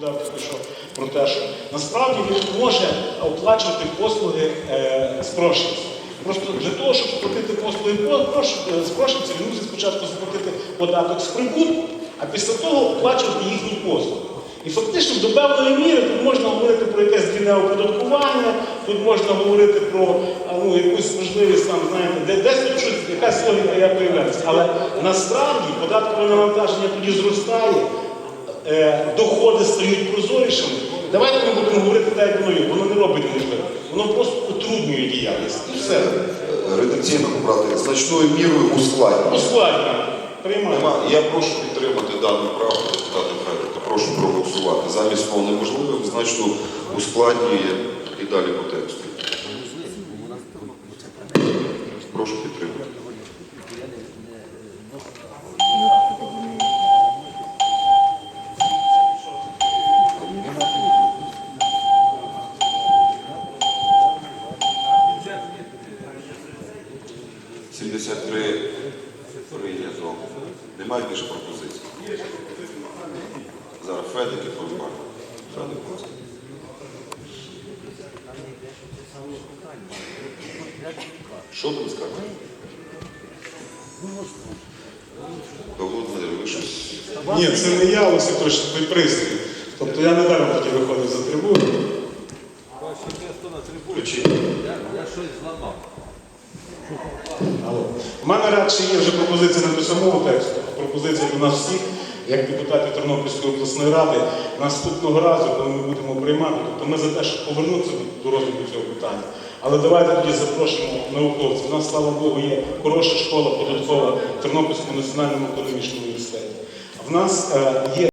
доповідав тільки що про те, що насправді він може оплачувати послуги е, спрошенців. Просто для того, щоб сплатити послуги е, спрошенців, він мусить спочатку сплатити податок з прибутку, а після того оплачувати їхні послуги. І фактично до певної міри тут можна говорити про якесь двійне оподаткування, тут можна говорити про ну, якусь можливість там, знаєте, де десь тут щось, якась логіка я появляється. Але насправді податкове навантаження тоді зростає, доходи стають прозорішими. Давайте ми будемо говорити так, як воно є. Воно не робить неможливо. Воно просто утруднює діяльність. І все. Редакційно брати значною мірою ускладнює. Ускладнює. Приймаємо. Я прошу підтримати дану правку депутата Федорка. Прошу проголосувати. Замість слова неможливо, значно ускладнює і далі по тексту. Прошу підтримати. Сімдесят три прийнято. Немає більше пропозицій. Зараз Федик і Фольбар. Федик просто. Що там скажете? Павло Дмитрович, ви щось Ні, це не я, ось точно той пристрій. Тобто я не даром тоді виходив за трибуну. включіть. Я щось зламав. У мене радше є вже пропозиція не до самого тексту, а пропозиція до нас всіх, як депутатів Тернопільської обласної ради, наступного разу, коли ми будемо приймати, тобто ми за те, щоб повернутися до- розгляду цього питання. Але давайте тоді запрошимо науковців. У нас, слава Богу, є хороша школа податкова в Тернопільському національному економічному університеті. В нас е, є